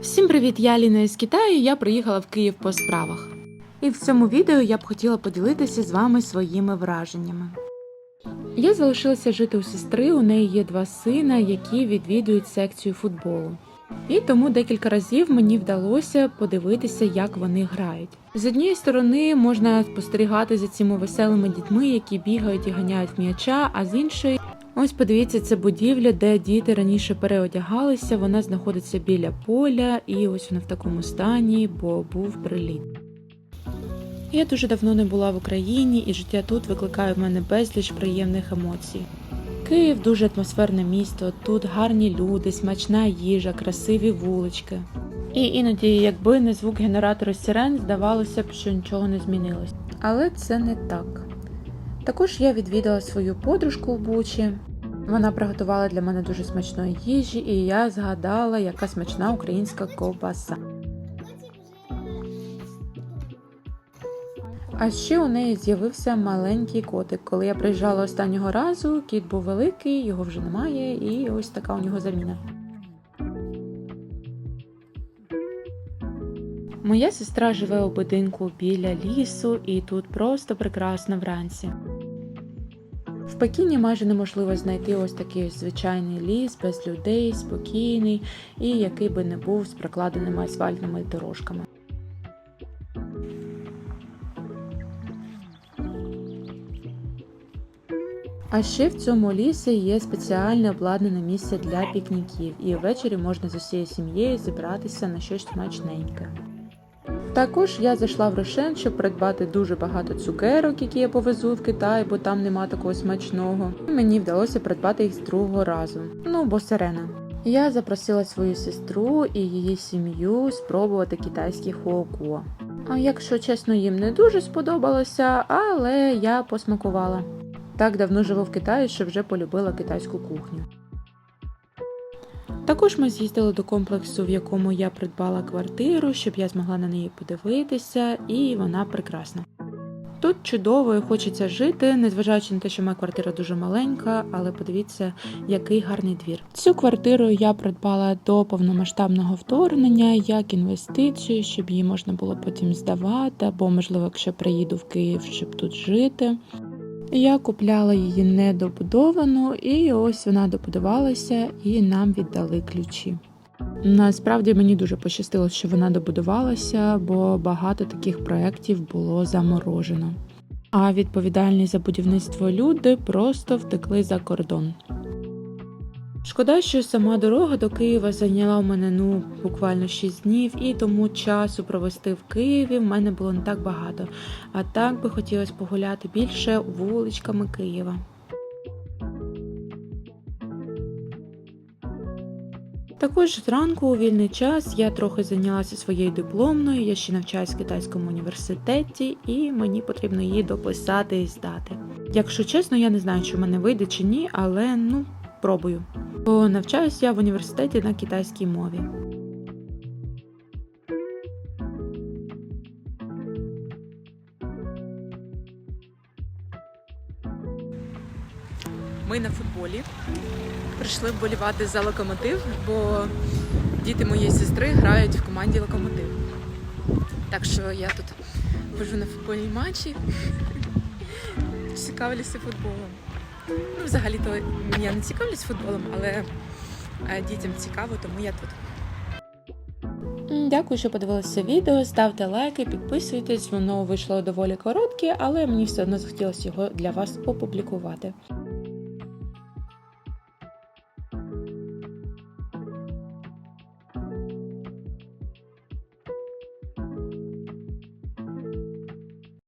Всім привіт! Я Ліна із Китаю. Я приїхала в Київ по справах. І в цьому відео я б хотіла поділитися з вами своїми враженнями. Я залишилася жити у сестри. У неї є два сина, які відвідують секцію футболу. І тому декілька разів мені вдалося подивитися, як вони грають. З однієї сторони можна спостерігати за цими веселими дітьми, які бігають і ганяють м'яча, а з іншої Ось подивіться, це будівля, де діти раніше переодягалися. Вона знаходиться біля поля, і ось вона в такому стані, бо був приліт. Я дуже давно не була в Україні, і життя тут викликає в мене безліч приємних емоцій. Київ дуже атмосферне місто, тут гарні люди, смачна їжа, красиві вулички. І іноді, якби не звук генератора сирен, здавалося б, що нічого не змінилось. Але це не так. Також я відвідала свою подружку в Бучі. Вона приготувала для мене дуже смачної їжі, і я згадала, яка смачна українська ковбаса. А ще у неї з'явився маленький котик. Коли я приїжджала останнього разу, кіт був великий, його вже немає, і ось така у нього заміна. Моя сестра живе у будинку біля лісу, і тут просто прекрасно вранці. В Пекіні майже неможливо знайти ось такий ось звичайний ліс без людей, спокійний і який би не був з прокладеними асфальтними дорожками. А ще в цьому лісі є спеціальне обладнане місце для пікніків, і ввечері можна з усією сім'єю зібратися на щось смачненьке. Також я зайшла в Рошен, щоб придбати дуже багато цукерок, які я повезу в Китай, бо там нема такого смачного. Мені вдалося придбати їх з другого разу. Ну бо сирена. Я запросила свою сестру і її сім'ю спробувати китайський хоуко. А якщо чесно, їм не дуже сподобалося, але я посмакувала. Так давно живу в Китаї, що вже полюбила китайську кухню. Також ми з'їздили до комплексу, в якому я придбала квартиру, щоб я змогла на неї подивитися, і вона прекрасна. Тут чудово і хочеться жити, незважаючи на те, що моя квартира дуже маленька, але подивіться, який гарний двір. Цю квартиру я придбала до повномасштабного вторгнення як інвестицію, щоб її можна було потім здавати, або, можливо, якщо приїду в Київ, щоб тут жити. Я купляла її недобудовану, і ось вона добудувалася, і нам віддали ключі. Насправді мені дуже пощастило, що вона добудувалася, бо багато таких проєктів було заморожено. А відповідальні за будівництво люди просто втекли за кордон. Шкода, що сама дорога до Києва зайняла у мене ну буквально 6 днів, і тому часу провести в Києві в мене було не так багато. А так би хотілося погуляти більше вуличками Києва. Також зранку у вільний час я трохи зайнялася своєю дипломною. Я ще навчаюсь в китайському університеті, і мені потрібно її дописати і здати. Якщо чесно, я не знаю, чи в мене вийде чи ні, але ну пробую. Бо навчаюсь я в університеті на китайській мові. Ми на футболі прийшли вболівати за локомотив, бо діти моєї сестри грають в команді локомотив. Так що я тут хожу на футбольні матчі, цікавлюся футболом. Ну, взагалі-то я не цікавлюсь футболом, але е, дітям цікаво, тому я тут. Дякую, що подивилися відео. Ставте лайки, підписуйтесь. Воно вийшло доволі коротке, але мені все одно захотілося його для вас опублікувати.